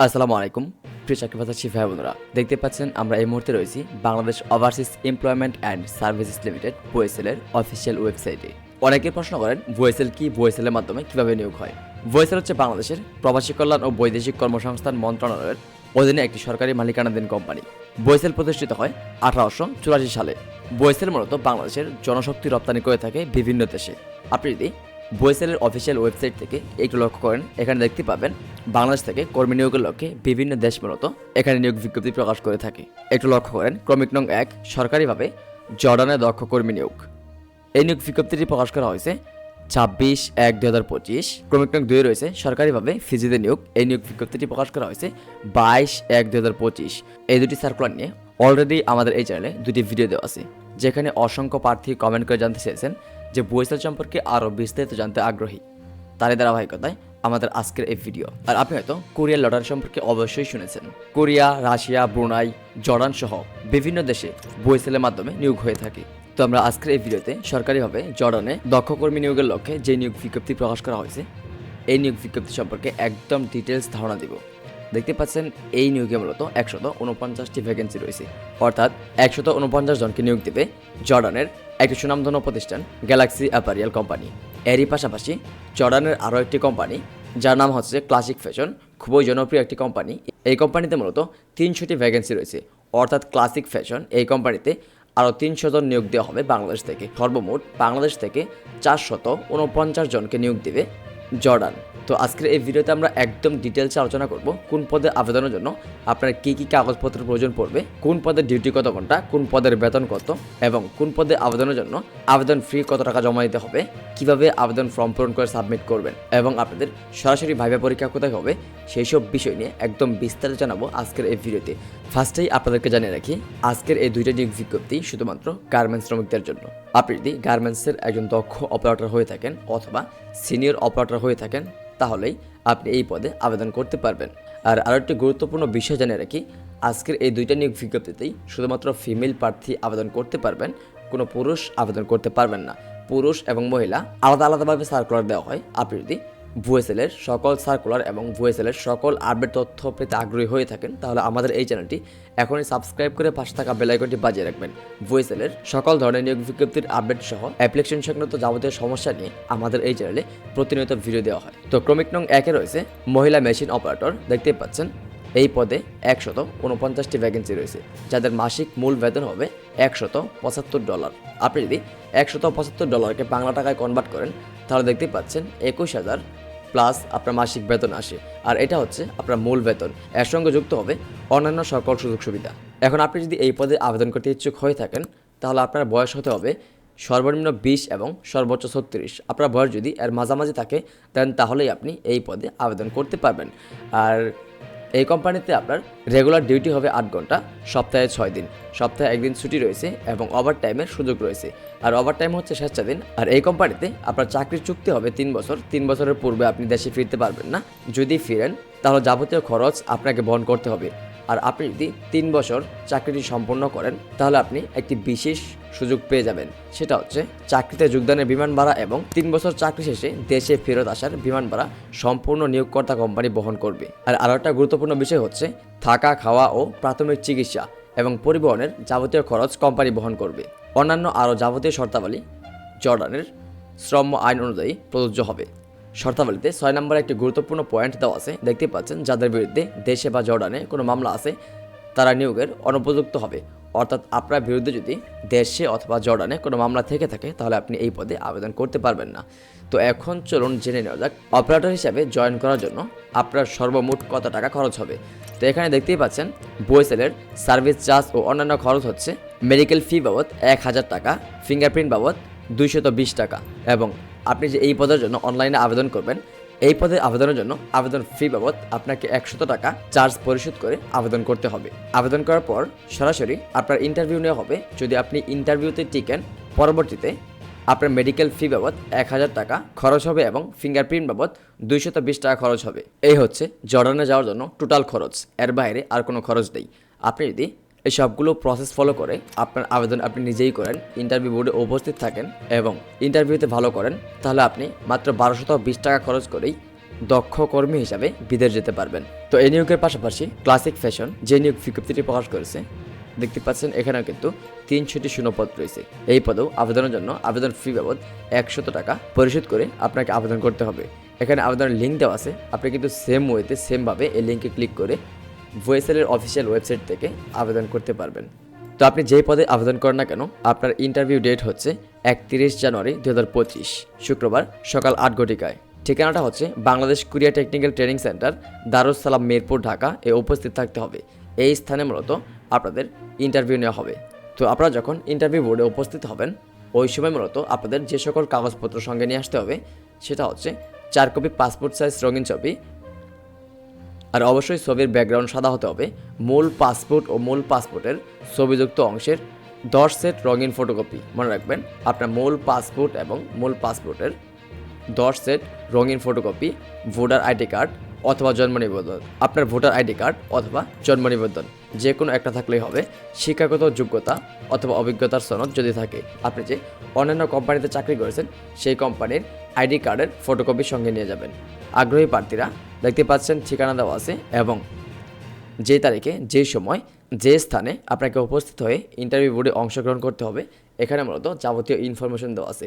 আসসালামু আলাইকুম। প্রিয় চাকরিবাজার ভাই বোনেরা, দেখতে পাচ্ছেন আমরা এই মুহূর্তে রয়েছি Bangladesh overseas employment and services limited ভুয়েসেলের official ওয়েবসাইটে অনেকে প্রশ্ন করেন ভুয়েসেল কি? ভুয়েসেলের মাধ্যমে কীভাবে নিয়োগ হয়? ভুয়েসেল হচ্ছে বাংলাদেশের প্রবাসী কল্যাণ ও বৈদেশিক কর্মসংস্থান মন্ত্রণালয়ের অধীনে একটি সরকারি মালিকানাধীন কোম্পানি। বয়েসেল প্রতিষ্ঠিত হয় আঠারোশো চুরাশি সালে। বয়েসেল মূলত বাংলাদেশের জনশক্তি রপ্তানি করে থাকে বিভিন্ন দেশে। আপনি যদি বয়েসেলের অফিসিয়াল ওয়েবসাইট থেকে একটু লক্ষ্য করেন, এখানে দেখতে পাবেন বাংলাদেশ থেকে কর্মী নিয়োগের লক্ষ্যে বিভিন্ন দেশ মূলত এখানে নিয়োগ বিজ্ঞপ্তি প্রকাশ করে থাকে। একটু লক্ষ্য করেন, ক্রমিক নং এক, সরকারিভাবে জর্ডানে দক্ষ কর্মী নিয়োগ। এই নিয়োগ বিজ্ঞপ্তিটি প্রকাশ করা হয়েছে ছাব্বিশ এক দু হাজার পঁচিশ। ক্রমিক নং দুই রয়েছে, সরকারিভাবে ফিজিতে নিয়োগ। এই নিয়োগ বিজ্ঞপ্তিটি প্রকাশ করা হয়েছে বাইশ এক দু হাজার পঁচিশ। এই দুটি সার্কুলার নিয়ে অলরেডি আমাদের এই চ্যানেলে দুটি ভিডিও দেওয়া আছে, যেখানে অসংখ্য প্রার্থী কমেন্ট করে জানতে চেয়েছেন যে বইসাল সম্পর্কে আরও বিস্তারিত জানতে আগ্রহী, তারই ধারাবাহিকতায় আমাদের আজকের এই ভিডিও আর আপনি হয়তো কোরিয়ার লটারি সম্পর্কে অবশ্যই শুনেছেন। কোরিয়া, রাশিয়া, ব্রুনাই, জর্ডান সহ বিভিন্ন দেশে বইসেলের মাধ্যমে নিয়োগ হয়ে থাকে। তো আমরা আজকের এই ভিডিওতে সরকারিভাবে জর্ডানে দক্ষ কর্মী নিয়োগের লক্ষ্যে যে নিয়োগ বিজ্ঞপ্তি প্রকাশ করা হয়েছে, এই নিয়োগ বিজ্ঞপ্তি সম্পর্কে একদম ডিটেলস ধারণা দিব। দেখতে পাচ্ছেন এই নিয়োগে মূলত একশত উনপঞ্চাশটি ভ্যাকেন্সি রয়েছে। অর্থাৎ একশত উনপঞ্চাশ জনকে নিয়োগ দেবে জর্ডানের একটি সুনামধন্য প্রতিষ্ঠান গ্যালাক্সি অ্যাপারিয়াল কোম্পানি এরই পাশাপাশি জর্ডানের আরও একটি কোম্পানি যার নাম হচ্ছে ক্লাসিক ফ্যাশন খুবই জনপ্রিয় একটি কোম্পানি এই কোম্পানিতে মূলত তিনশোটি ভ্যাকেন্সি রয়েছে। অর্থাৎ ক্লাসিক ফ্যাশন এই কোম্পানিতে আরও তিনশো জন নিয়োগ দেওয়া হবে বাংলাদেশ থেকে। সর্বমোট বাংলাদেশ থেকে চারশত উনপঞ্চাশ জনকে নিয়োগ দেবে জর্ডান। তো আজকের এই ভিডিওতে আমরা একদম ডিটেলসে আলোচনা করব কোন পদে আবেদনের জন্য আপনার কী কী কাগজপত্রের প্রয়োজন পড়বে, কোন পদের ডিউটি কত ঘণ্টা, কোন পদের বেতন কত এবং কোন পদে আবেদনের জন্য আবেদন ফ্রি কত টাকা জমা দিতে হবে, কীভাবে আবেদন ফর্ম পূরণ করে সাবমিট করবেন এবং আপনাদের সরাসরি ভাইবা পরীক্ষা কোথায় হবে সেই সব বিষয় নিয়ে একদম বিস্তারিত জানাব আজকের এই ভিডিওতে। ফার্স্টেই আপনাদেরকে জানিয়ে রাখি, আজকের এই দুইটা নিয়োগ বিজ্ঞপ্তি শুধুমাত্র গার্মেন্টস শ্রমিকদের জন্য। আপনি যদি গার্মেন্টসের একজন দক্ষ অপারেটর হয়ে থাকেন অথবা সিনিয়র অপারেটর হয়ে থাকেন, তাহলেই আপনি এই পদে আবেদন করতে পারবেন। আর আরও একটি গুরুত্বপূর্ণ বিষয় জানিয়ে রাখি, আজকের এই দুইটা নিয়োগ বিজ্ঞপ্তিতেই শুধুমাত্র ফিমেল প্রার্থী আবেদন করতে পারবেন, কোনো পুরুষ আবেদন করতে পারবেন না। পুরুষ এবং মহিলা আলাদা আলাদাভাবে সার্কুলার দেওয়া হয়, আপনি যদি ভুয়েসেলের সকল সার্কুলার এবং ভুয়েসেলের সকল আপডেট তথ্য পেতে আগ্রহী হয়ে থাকেন, তাহলে আমাদের এই চ্যানেলটি এখনই সাবস্ক্রাইব করে পাশে থাকা বেলাইকনটি বাজিয়ে রাখবেন। ভুয়েসেলের সকল ধরনের নিয়োগ বিজ্ঞপ্তির আপডেট সহ অ্যাপ্লিকেশন সংক্রান্ত যাবতীয় সমস্যা নিয়ে আমাদের এই চ্যানেলে প্রতিনিয়ত ভিডিও দেওয়া হয়। তো ক্রমিক নং একে রয়েছে মহিলা মেশিন অপারেটর দেখতে পাচ্ছেন এই পদে একশত উনপঞ্চাশটি ভ্যাকেন্সি রয়েছে, যাদের মাসিক মূল বেতন হবে একশত পঁচাত্তর ডলার। আপনি যদি একশত পঁচাত্তর ডলারকে বাংলা টাকায় কনভার্ট করেন, তাহলে দেখতে পাচ্ছেন একুশ হাজার প্লাস আপনার মাসিক বেতন আসে। আর এটা হচ্ছে আপনার মূল বেতন। এর সঙ্গে যুক্ত হবে অন্যান্য সকল সুযোগ সুবিধা। এখন আপনি যদি এই পদে আবেদন করতে ইচ্ছুক হয়ে থাকেন, তাহলে আপনার বয়স হতে হবে সর্বনিম্ন বিশ এবং সর্বোচ্চ ছত্রিশ। আপনার বয়স যদি এর মাঝামাঝি থাকে, দেন তাহলেই আপনি এই পদে আবেদন করতে পারবেন। আর এই কোম্পানিতে আপনার রেগুলার ডিউটি হবে আট ঘণ্টা, সপ্তাহে ছয় দিন। সপ্তাহে একদিন ছুটি রয়েছে এবং ওভার টাইমের সুযোগ রয়েছে। আর ওভার টাইম হচ্ছে স্বেচ্ছাদিন আর এই কোম্পানিতে আপনার চাকরির চুক্তি হবে তিন বছর। তিন বছরের পূর্বে আপনি দেশে ফিরতে পারবেন না। যদি ফিরেন, তাহলে যাবতীয় খরচ আপনাকে বহন করতে হবে। আর আপনি যদি তিন বছর চাকরিটি সম্পন্ন করেন, তাহলে আপনি একটি বিশেষ সুযোগ পেয়ে যাবেন। সেটা হচ্ছে চাকরিতে যোগদানের বিমান ভাড়া এবং তিন বছর চাকরি শেষে দেশে ফেরত আসার বিমান ভাড়া সম্পূর্ণ নিয়োগকর্তা কোম্পানি বহন করবে। আর আরও একটা গুরুত্বপূর্ণ বিষয় হচ্ছে থাকা, খাওয়া ও প্রাথমিক চিকিৎসা এবং পরিবহনের যাবতীয় খরচ কোম্পানি বহন করবে। অন্যান্য আরও যাবতীয় শর্তাবলী জর্ডানের শ্রম আইন অনুযায়ী প্রযোজ্য হবে। শর্তাবলীতে ছয় নম্বরে একটি গুরুত্বপূর্ণ পয়েন্ট দেওয়া আছে। দেখতে পাচ্ছেন, যাদের বিরুদ্ধে দেশে বা জর্ডানে কোনো মামলা আছে, তারা নিয়োগের অনুপযুক্ত হবে। অর্থাৎ আপনার বিরুদ্ধে যদি দেশে অথবা জর্ডানে কোনো মামলা থেকে থাকে, তাহলে আপনি এই পদে আবেদন করতে পারবেন না। তো এখন চলুন জেনে নেওয়া যাক অপারেটর হিসাবে জয়েন করার জন্য আপনার সর্বমোট কত টাকা খরচ হবে? তো এখানে দেখতেই পাচ্ছেন বইসেলের সার্ভিস চার্জ ও অন্যান্য খরচ হচ্ছে মেডিকেল ফি বাবদ এক হাজার টাকা ফিঙ্গারপ্রিন্ট বাবদ দুইশত বিশ টাকা এবং আপনি যে এই পদের জন্য অনলাইনে আবেদন করবেন, এই পদে আবেদনের জন্য আবেদন ফি বাবদ আপনাকে একশত টাকা চার্জ পরিশোধ করে আবেদন করতে হবে। আবেদন করার পর সরাসরি আপনার ইন্টারভিউ নেওয়া হবে। যদি আপনি ইন্টারভিউতে টিকেন, পরবর্তীতে আপনার মেডিকেল ফি বাবদ এক হাজার টাকা খরচ হবে এবং ফিঙ্গারপ্রিন্ট বাবদ দুইশত বিশ টাকা খরচ হবে। এই হচ্ছে জর্ডানে যাওয়ার জন্য টোটাল খরচ। এর বাইরে আর কোনো খরচ নেই। আপনি যদি এই সবগুলো প্রসেস ফলো করে আপনার আবেদন আপনি নিজেই করেন ইন্টারভিউ বোর্ডে উপস্থিত থাকেন এবং ইন্টারভিউতে ভালো করেন, তাহলে আপনি মাত্র বারোশত বিশ টাকা খরচ করেই দক্ষ কর্মী হিসাবে বিদেশ যেতে পারবেন। তো এই নিয়োগের পাশাপাশি ক্লাসিক ফ্যাশন যে নিয়োগ বিজ্ঞপ্তিটি প্রকাশ করেছে, দেখতে পাচ্ছেন এখানেও কিন্তু তিনশোটি শূন্যপদ রয়েছে। এই পদেও আবেদনের জন্য আবেদন ফি বাবদ একশত টাকা পরিশোধ করে আপনাকে আবেদন করতে হবে। এখানে আবেদনের লিঙ্ক দেওয়া আছে, আপনি কিন্তু সেম ওয়েতে সেমভাবে এই লিঙ্কে ক্লিক করে ভয়েসেলের অফিসিয়াল ওয়েবসাইট থেকে আবেদন করতে পারবেন। তো আপনি যেই পদে আবেদন করেন না কেন, আপনার ইন্টারভিউ ডেট হচ্ছে একত্রিশ জানুয়ারি দু হাজার পঁচিশ, শুক্রবার সকাল আট ঘটিকায়। ঠিকানাটা হচ্ছে Bangladesh Korea technical training center Darus Salam Mirpur, Dhaka. এ উপস্থিত থাকতে হবে। এই স্থানে মূলত আপনাদের ইন্টারভিউ নেওয়া হবে। তো আপনারা যখন ইন্টারভিউ বোর্ডে উপস্থিত হবেন, ওই সময় মূলত আপনাদের যে সকল কাগজপত্র সঙ্গে নিয়ে আসতে হবে, সেটা হচ্ছে চার কপি পাসপোর্ট সাইজ রঙিন ছবি আর অবশ্যই ছবির ব্যাকগ্রাউন্ড সাদা হতে হবে। মূল পাসপোর্ট ও মূল পাসপোর্টের ছবিযুক্ত অংশের দশ সেট রঙিন ফটোকপি। মনে রাখবেন, আপনার মূল পাসপোর্ট এবং মূল পাসপোর্টের দশ সেট রঙিন ফটোকপি, ভোটার আইডি কার্ড অথবা জন্ম নিবন্ধন। আপনার ভোটার আইডি কার্ড অথবা জন্ম নিবন্ধন। যে কোনো একটা থাকলেই হবে। শিক্ষাগত যোগ্যতা অথবা অভিজ্ঞতার সনদ যদি থাকে। আপনি যে অন্যান্য কোম্পানিতে চাকরি করেছেন, সেই কোম্পানির আইডি কার্ডের ফটোকপি সঙ্গে নিয়ে যাবেন। আগ্রহী প্রার্থীরা দেখতে পাচ্ছেন ঠিকানা দেওয়া আছে এবং যে তারিখে, যে সময়, যে স্থানে আপনাকে উপস্থিত হয়ে ইন্টারভিউ বোর্ডে অংশগ্রহণ করতে হবে, এখানে মূলত যাবতীয় ইনফরমেশন দেওয়া আছে।